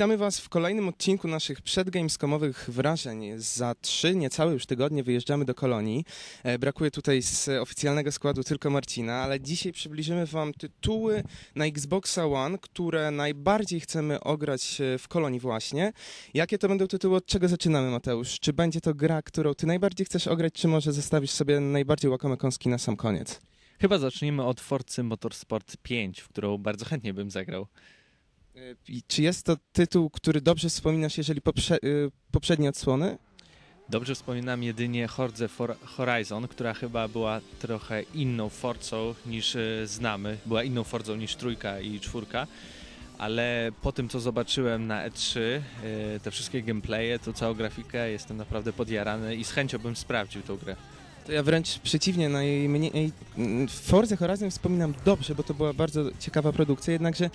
Witamy Was w kolejnym odcinku naszych przedgamescomowych wrażeń. Za trzy niecałe już tygodnie wyjeżdżamy do Kolonii. E, brakuje tutaj z oficjalnego składu tylko Marcina, ale dzisiaj przybliżymy Wam tytuły na Xboxa One, które najbardziej chcemy ograć e, w Kolonii właśnie. Jakie to będą tytuły? Od czego zaczynamy, Mateusz? Czy będzie to gra, którą Ty najbardziej chcesz ograć, czy może zostawisz sobie najbardziej łakome kąski na sam koniec? Chyba zaczniemy od Forcy Motorsport 5, w którą bardzo chętnie bym zagrał. I czy jest to tytuł, który dobrze wspominasz, jeżeli poprze y, poprzednie odsłony? Dobrze wspominam jedynie Horde For Horizon, która chyba była trochę inną Forcą niż y, znamy. Była inną Forcą niż trójka i czwórka. Ale po tym, co zobaczyłem na E3, y, te wszystkie gameplaye, to całą grafikę, jestem naprawdę podjarany i z chęcią bym sprawdził tą grę. Ja wręcz przeciwnie, najmniej Forza Horizon wspominam dobrze, bo to była bardzo ciekawa produkcja, jednakże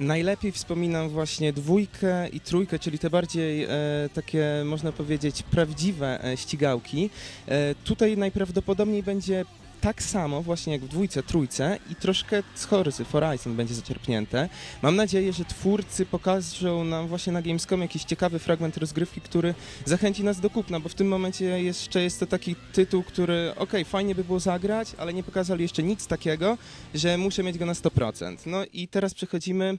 najlepiej wspominam właśnie dwójkę i trójkę, czyli te bardziej e, takie, można powiedzieć, prawdziwe e, ścigałki. E, tutaj najprawdopodobniej będzie tak samo właśnie jak w dwójce, trójce i troszkę z Horzy Horizon będzie zaczerpnięte. Mam nadzieję, że twórcy pokażą nam właśnie na Gamescom jakiś ciekawy fragment rozgrywki, który zachęci nas do kupna, bo w tym momencie jeszcze jest to taki tytuł, który ok, fajnie by było zagrać, ale nie pokazali jeszcze nic takiego, że muszę mieć go na 100%. No i teraz przechodzimy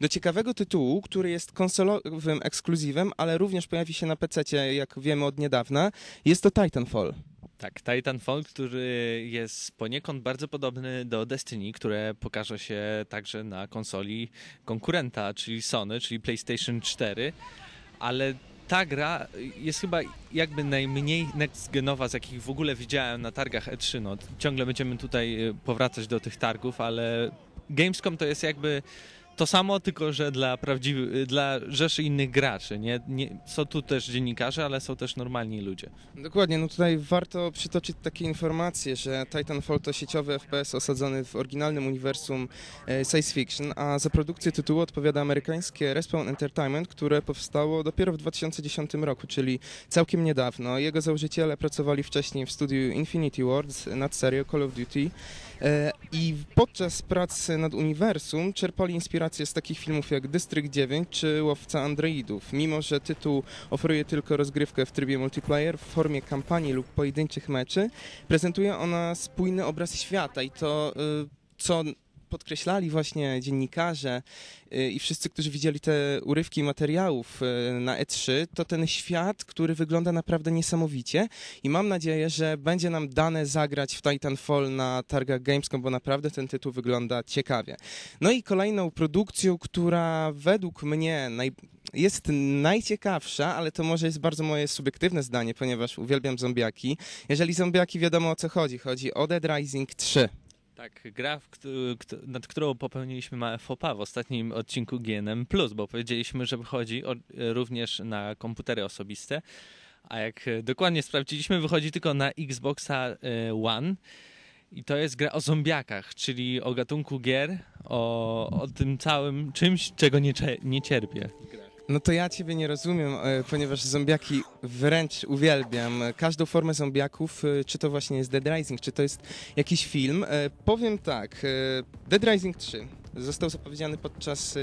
do ciekawego tytułu, który jest konsolowym ekskluzywem, ale również pojawi się na PC, jak wiemy od niedawna. Jest to Titanfall. Tak, Titanfall, który jest poniekąd bardzo podobny do Destiny, które pokaże się także na konsoli konkurenta, czyli Sony, czyli PlayStation 4, ale ta gra jest chyba jakby najmniej next-genowa, z jakich w ogóle widziałem na targach E3. No, ciągle będziemy tutaj y, powracać do tych targów, ale Gamescom to jest jakby to samo, tylko że dla prawdziwych, dla rzeszy innych graczy. Nie, nie, są tu też dziennikarze, ale są też normalni ludzie. Dokładnie, no tutaj warto przytoczyć takie informacje, że Titanfall to sieciowy FPS osadzony w oryginalnym uniwersum e, science fiction, a za produkcję tytułu odpowiada amerykańskie Respawn Entertainment, które powstało dopiero w 2010 roku, czyli całkiem niedawno. Jego założyciele pracowali wcześniej w studiu Infinity Ward nad serią Call of Duty i podczas pracy nad uniwersum czerpali inspirację z takich filmów jak Dystrykt 9 czy Łowca Androidów. Mimo, że tytuł oferuje tylko rozgrywkę w trybie multiplayer w formie kampanii lub pojedynczych meczy, prezentuje ona spójny obraz świata i to y, co podkreślali właśnie dziennikarze y, i wszyscy, którzy widzieli te urywki materiałów y, na E3, to ten świat, który wygląda naprawdę niesamowicie i mam nadzieję, że będzie nam dane zagrać w Titanfall na targach Gamescom, bo naprawdę ten tytuł wygląda ciekawie. No i kolejną produkcją, która według mnie naj jest najciekawsza, ale to może jest bardzo moje subiektywne zdanie, ponieważ uwielbiam zombiaki. Jeżeli zombiaki wiadomo o co chodzi, chodzi o Dead Rising 3. Tak, gra, nad którą popełniliśmy małe fopa w ostatnim odcinku GNM+, bo powiedzieliśmy, że wychodzi również na komputery osobiste, a jak dokładnie sprawdziliśmy, wychodzi tylko na Xboxa e, One i to jest gra o zombiakach, czyli o gatunku gier, o, o tym całym czymś, czego nie, nie cierpię. No to ja ciebie nie rozumiem, e, ponieważ zombiaki wręcz uwielbiam. Każdą formę zombiaków, e, czy to właśnie jest Dead Rising, czy to jest jakiś film. E, powiem tak, Dead Rising 3 został zapowiedziany podczas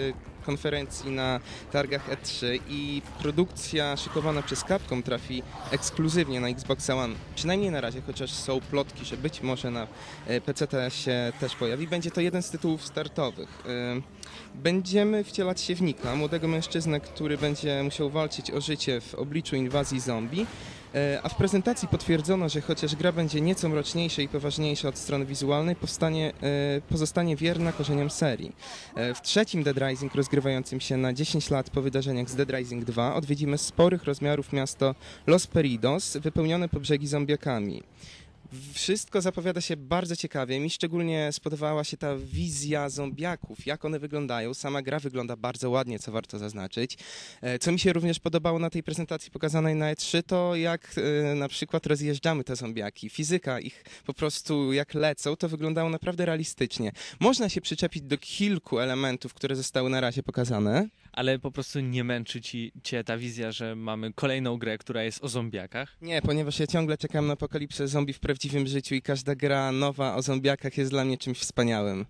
konferencji na targach E3 i produkcja szykowana przez Capcom trafi ekskluzywnie na Xbox One. Przynajmniej na razie, chociaż są plotki, że być może na PC się też pojawi. Będzie to jeden z tytułów startowych. Będziemy wcielać się w Nika, młodego mężczyznę, który będzie musiał walczyć o życie w obliczu inwazji zombie. E, a w prezentacji potwierdzono, że chociaż gra będzie nieco mroczniejsza i poważniejsza od strony wizualnej, powstanie, e, pozostanie wierna korzeniom serii. E, w trzecim Dead Rising, rozgrywającym się na 10 lat po wydarzeniach z Dead Rising 2, odwiedzimy sporych rozmiarów miasto Los Peridos, wypełnione po brzegi zombiakami. Wszystko zapowiada się bardzo ciekawie. Mi szczególnie spodobała się ta wizja zombiaków, jak one wyglądają. Sama gra wygląda bardzo ładnie, co warto zaznaczyć. E, co mi się również podobało na tej prezentacji pokazanej na E3, to jak e, na przykład rozjeżdżamy te zombiaki. Fizyka ich po prostu jak lecą, to wyglądało naprawdę realistycznie. Można się przyczepić do kilku elementów, które zostały na razie pokazane ale po prostu nie męczy ci, cię ta wizja, że mamy kolejną grę, która jest o zombiakach? Nie, ponieważ ja ciągle czekam na apokalipsę zombie w prawdziwym życiu i każda gra nowa o zombiakach jest dla mnie czymś wspaniałym.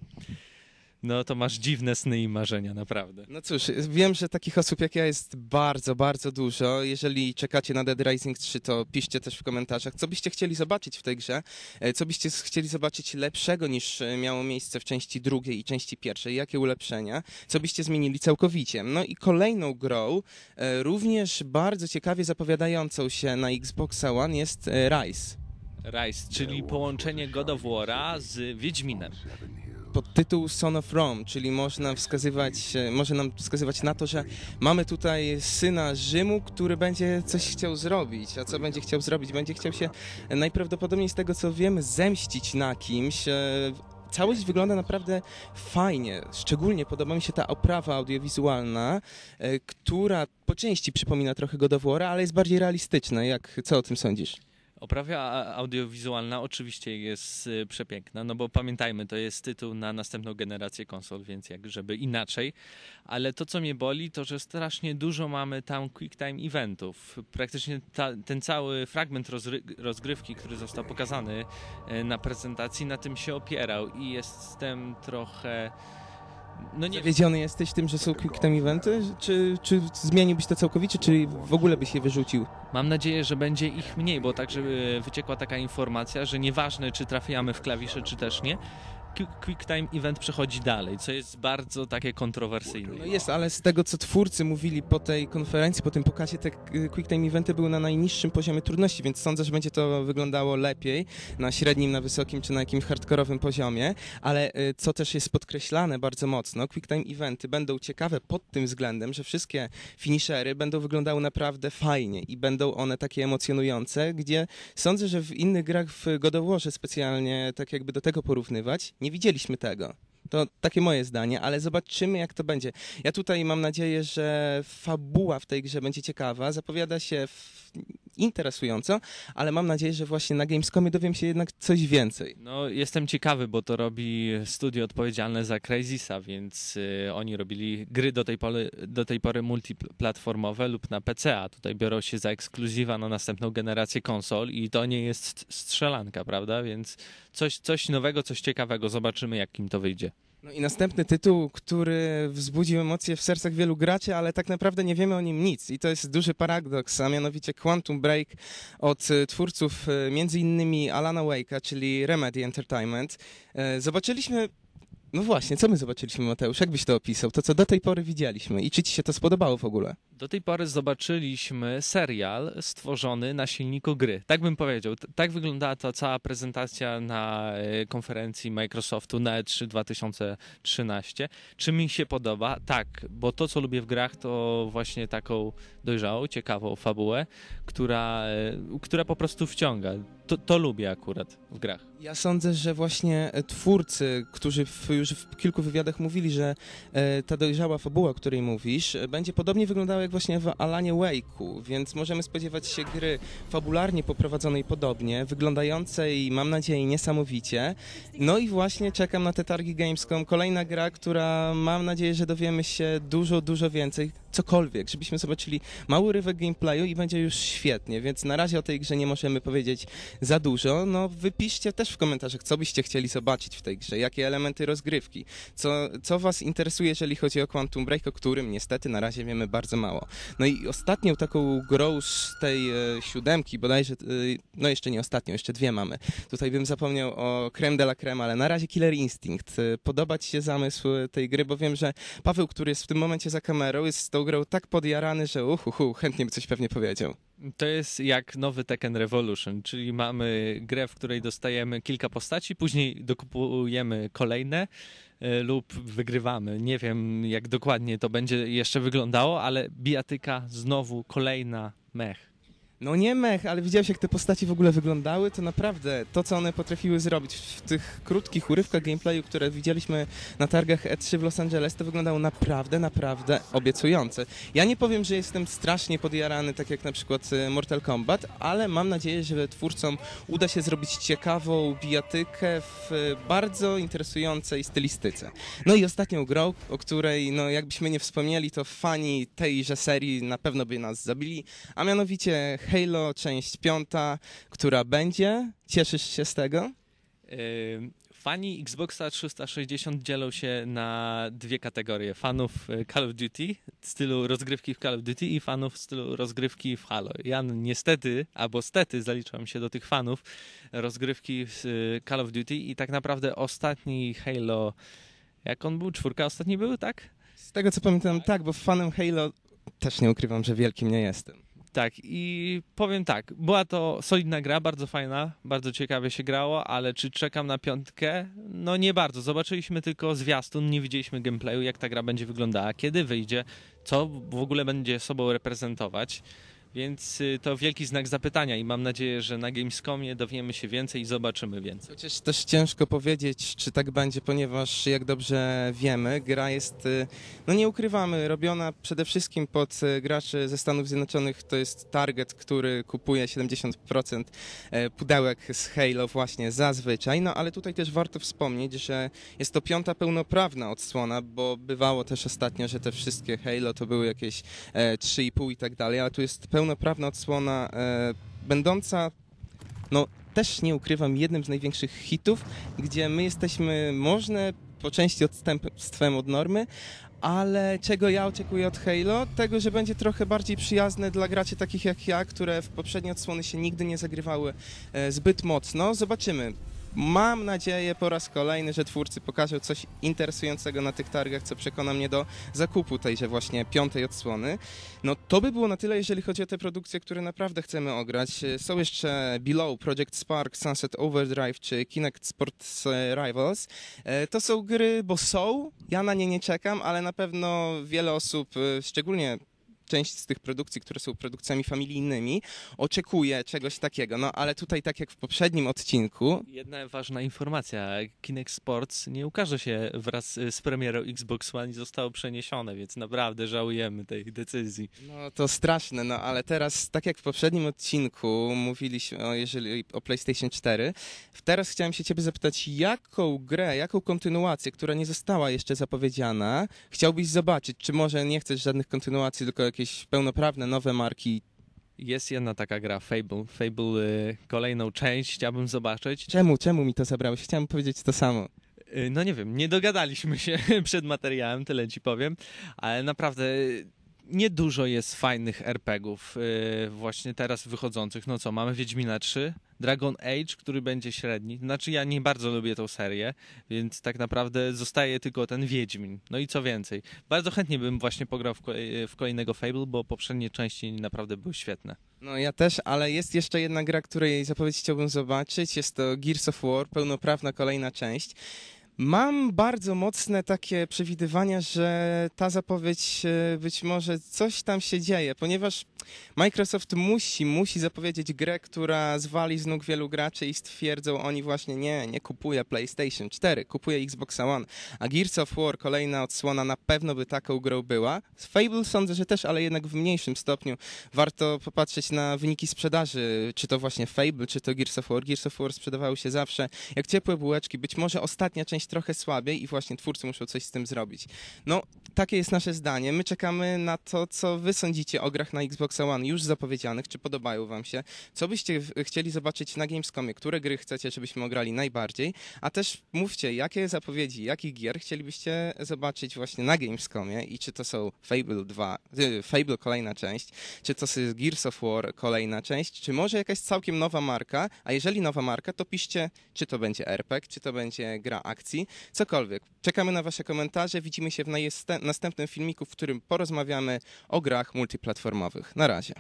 No to masz dziwne sny i marzenia, naprawdę. No cóż, wiem, że takich osób jak ja jest bardzo, bardzo dużo. Jeżeli czekacie na Dead Rising 3, to piszcie też w komentarzach, co byście chcieli zobaczyć w tej grze, e, co byście chcieli zobaczyć lepszego niż e, miało miejsce w części drugiej i części pierwszej, jakie ulepszenia, co byście zmienili całkowicie. No i kolejną grą, e, również bardzo ciekawie zapowiadającą się na Xboxa One jest Rise. Rise, czyli połączenie God of War'a z Wiedźminem. Pod tytuł Son of Rome, czyli można wskazywać, e, może nam wskazywać na to, że mamy tutaj syna Rzymu, który będzie coś chciał zrobić. A co będzie chciał zrobić? Będzie chciał się najprawdopodobniej z tego co wiemy zemścić na kimś. E, Całość wygląda naprawdę fajnie. Szczególnie podoba mi się ta oprawa audiowizualna, e, która po części przypomina trochę God of War'a, ale jest bardziej realistyczna. Jak, co o tym sądzisz? Oprawa audiowizualna oczywiście jest y, przepiękna, no bo pamiętajmy, to jest tytuł na następną generację konsol, więc jak żeby inaczej. Ale to, co mnie boli, to że strasznie dużo mamy tam quick time eventów. Praktycznie ta, ten cały fragment rozgrywki, który został pokazany y, na prezentacji, na tym się opierał i jestem trochę... No nie wiem. Zawiedziony jesteś tym, że są quick time eventy? Czy, czy zmieniłbyś to całkowicie, czy w ogóle byś je wyrzucił? Mam nadzieję, że będzie ich mniej, bo także wyciekła taka informacja, że nieważne czy trafiamy w klawisze, czy też nie, Quick Time Event przechodzi dalej, co jest bardzo takie kontrowersyjne. No jest, ale z tego, co twórcy mówili po tej konferencji, po tym pokazie, te y, quick time eventy były na najniższym poziomie trudności, więc sądzę, że będzie to wyglądało lepiej na średnim, na wysokim czy na jakimś hardkorowym poziomie, ale y, co też jest podkreślane bardzo mocno, quick time eventy będą ciekawe pod tym względem, że wszystkie finishery będą wyglądały naprawdę fajnie i będą one takie emocjonujące, gdzie sądzę, że w innych grach w God of Warze specjalnie tak jakby do tego porównywać, nie widzieliśmy tego. To takie moje zdanie, ale zobaczymy, jak to będzie. Ja tutaj mam nadzieję, że fabuła w tej grze będzie ciekawa, zapowiada się w... interesująco, ale mam nadzieję, że właśnie na Gamescomie dowiem się jednak coś więcej. No, jestem ciekawy, bo to robi studio odpowiedzialne za Crazysa, więc y, oni robili gry do tej, pory, do tej pory multiplatformowe lub na PC, a tutaj biorą się za ekskluzywa na następną generację konsol i to nie jest strzelanka, prawda? Więc coś, coś nowego, coś ciekawego, zobaczymy jak im to wyjdzie. No i następny tytuł, który wzbudził emocje w sercach wielu graczy, ale tak naprawdę nie wiemy o nim nic. I to jest duży paradoks, a mianowicie Quantum Break od e, twórców e, innymi Alana Wake'a, czyli Remedy Entertainment. E, Zobaczyliśmy no właśnie, co my zobaczyliśmy, Mateusz? Jak byś to opisał? To, co do tej pory widzieliśmy i czy ci się to spodobało w ogóle? Do tej pory zobaczyliśmy serial stworzony na silniku gry. Tak bym powiedział. Tak wyglądała ta cała prezentacja na e, konferencji Microsoftu na E E3 2013. Czy mi się podoba? Tak, bo to, co lubię w grach, to właśnie taką dojrzałą, ciekawą fabułę, która, e, która po prostu wciąga. To, to lubię akurat w grach. Ja sądzę, że właśnie e, twórcy, którzy w, już w kilku wywiadach mówili, że ta dojrzała fabuła, o której mówisz, będzie podobnie wyglądała jak właśnie w Alanie Wake'u, więc możemy spodziewać się gry fabularnie poprowadzonej podobnie, wyglądającej, mam nadzieję, niesamowicie. No i właśnie czekam na te targi Gamescom. Kolejna gra, która mam nadzieję, że dowiemy się dużo, dużo więcej. Cokolwiek, żebyśmy zobaczyli mały rywek gameplayu i będzie już świetnie, więc na razie o tej grze nie możemy powiedzieć za dużo. No wypiszcie też w komentarzach, co byście chcieli zobaczyć w tej grze, jakie elementy rozgrywki, co, co was interesuje, jeżeli chodzi o Quantum Break, o którym niestety na razie wiemy bardzo mało. No i ostatnią taką grą z tej e, siódemki, bodajże, e, no jeszcze nie ostatnią, jeszcze dwie mamy. Tutaj bym zapomniał o Creme de la Creme, ale na razie Killer Instinct. E, Podoba ci się zamysł tej gry, bo wiem, że Paweł, który jest w tym momencie za kamerą, jest tą grą tak podjarany, że uhuhu, chętnie by coś pewnie powiedział. To jest jak nowy Tekken Revolution, czyli mamy grę, w której dostajemy kilka postaci, później dokupujemy kolejne e, lub wygrywamy. Nie wiem, jak dokładnie to będzie jeszcze wyglądało, ale bijatyka znowu kolejna mech. No nie mech, ale widziałeś jak te postaci w ogóle wyglądały, to naprawdę to, co one potrafiły zrobić w tych krótkich urywkach gameplayu, które widzieliśmy na targach E3 w Los Angeles, to wyglądało naprawdę, naprawdę obiecujące. Ja nie powiem, że jestem strasznie podjarany, tak jak na przykład e, Mortal Kombat, ale mam nadzieję, że twórcom uda się zrobić ciekawą bijatykę w e, bardzo interesującej stylistyce. No i ostatnią grą, o której, no jakbyśmy nie wspomnieli, to fani tejże serii na pewno by nas zabili, a mianowicie Halo część piąta, która będzie. Cieszysz się z tego? Ym, Fani Xboxa 360 dzielą się na dwie kategorie. Fanów y, Call of Duty, stylu rozgrywki w Call of Duty i fanów stylu rozgrywki w Halo. Ja niestety, albo stety zaliczam się do tych fanów rozgrywki w y, Call of Duty i tak naprawdę ostatni Halo, jak on był? Czwórka ostatni był, tak? Z tego co pamiętam, tak, bo fanem Halo też nie ukrywam, że wielkim nie jestem. Tak, i powiem tak, była to solidna gra, bardzo fajna, bardzo ciekawie się grało, ale czy czekam na piątkę? No nie bardzo. Zobaczyliśmy tylko zwiastun, nie widzieliśmy gameplayu, jak ta gra będzie wyglądała, kiedy wyjdzie, co w ogóle będzie sobą reprezentować. Więc y, to wielki znak zapytania i mam nadzieję, że na Gamescomie dowiemy się więcej i zobaczymy więcej. Chociaż też ciężko powiedzieć, czy tak będzie, ponieważ jak dobrze wiemy, gra jest, y, no nie ukrywamy, robiona przede wszystkim pod y, graczy ze Stanów Zjednoczonych. To jest target, który kupuje 70% e, pudełek z Halo właśnie zazwyczaj. No ale tutaj też warto wspomnieć, że jest to piąta pełnoprawna odsłona, bo bywało też ostatnio, że te wszystkie Halo to były jakieś e, 3,5 i tak dalej, ale tu jest odsłona e, będąca no też nie ukrywam, jednym z największych hitów, gdzie my jesteśmy, można po części odstępstwem od normy, ale czego ja oczekuję od Halo? Tego, że będzie trochę bardziej przyjazne dla graczy takich jak ja, które w poprzednie odsłony się nigdy nie zagrywały e, zbyt mocno. Zobaczymy. Mam nadzieję po raz kolejny, że twórcy pokażą coś interesującego na tych targach, co przekona mnie do zakupu tejże właśnie piątej odsłony. No to by było na tyle, jeżeli chodzi o te produkcje, które naprawdę chcemy ograć. Są jeszcze Below, Project Spark, Sunset Overdrive czy Kinect Sports Rivals. E, To są gry, bo są, ja na nie nie czekam, ale na pewno wiele osób, e, szczególnie część z tych produkcji, które są produkcjami familijnymi, oczekuje czegoś takiego. No ale tutaj, tak jak w poprzednim odcinku, Jedna ważna informacja, Kinect Sports nie ukaże się wraz y, z premierą Xbox One i zostało przeniesione, więc naprawdę żałujemy tej decyzji. No to straszne, no ale teraz, tak jak w poprzednim odcinku mówiliśmy o, jeżeli, o PlayStation 4, teraz chciałem się ciebie zapytać, jaką grę, jaką kontynuację, która nie została jeszcze zapowiedziana, chciałbyś zobaczyć? Czy może nie chcesz żadnych kontynuacji, tylko jakieś pełnoprawne, nowe marki? Jest jedna taka gra, Fable. Fable, y, kolejną część chciałbym zobaczyć. Czemu, czemu mi to zabrałeś? Chciałem powiedzieć to samo. Y, No nie wiem, nie dogadaliśmy się przed materiałem, tyle ci powiem, ale naprawdę y, niedużo jest fajnych RPGów y, właśnie teraz wychodzących. No co, mamy Wiedźmina 3, Dragon Age, który będzie średni. Znaczy ja nie bardzo lubię tą serię, więc tak naprawdę zostaje tylko ten Wiedźmin. No i co więcej, bardzo chętnie bym właśnie pograł w, kolej, w kolejnego Fable, bo poprzednie części naprawdę były świetne. No ja też, ale jest jeszcze jedna gra, której zapowiedź chciałbym zobaczyć. Jest to Gears of War, pełnoprawna kolejna część. Mam bardzo mocne takie przewidywania, że ta zapowiedź e, być może coś tam się dzieje, ponieważ Microsoft musi, musi zapowiedzieć grę, która zwali z nóg wielu graczy i stwierdzą oni właśnie nie, nie kupuje PlayStation 4, kupuje Xbox One, a Gears of War, kolejna odsłona, na pewno by taką grą była. Z Fable sądzę, że też, ale jednak w mniejszym stopniu. Warto popatrzeć na wyniki sprzedaży, czy to właśnie Fable, czy to Gears of War. Gears of War sprzedawały się zawsze jak ciepłe bułeczki, być może ostatnia część trochę słabiej i właśnie twórcy muszą coś z tym zrobić. No, takie jest nasze zdanie. My czekamy na to, co wy sądzicie o grach na Xbox One już zapowiedzianych, czy podobają wam się, co byście chcieli zobaczyć na Gamescomie, które gry chcecie, żebyśmy ograli najbardziej, a też mówcie, jakie zapowiedzi, jakich gier chcielibyście zobaczyć właśnie na Gamescomie i czy to są Fable 2, y, Fable kolejna część, czy to jest Gears of War kolejna część, czy może jakaś całkiem nowa marka, a jeżeli nowa marka, to piszcie, czy to będzie RPG, czy to będzie gra akcji, cokolwiek. Czekamy na wasze komentarze, widzimy się w następnym filmiku, w którym porozmawiamy o grach multiplatformowych. Na razie.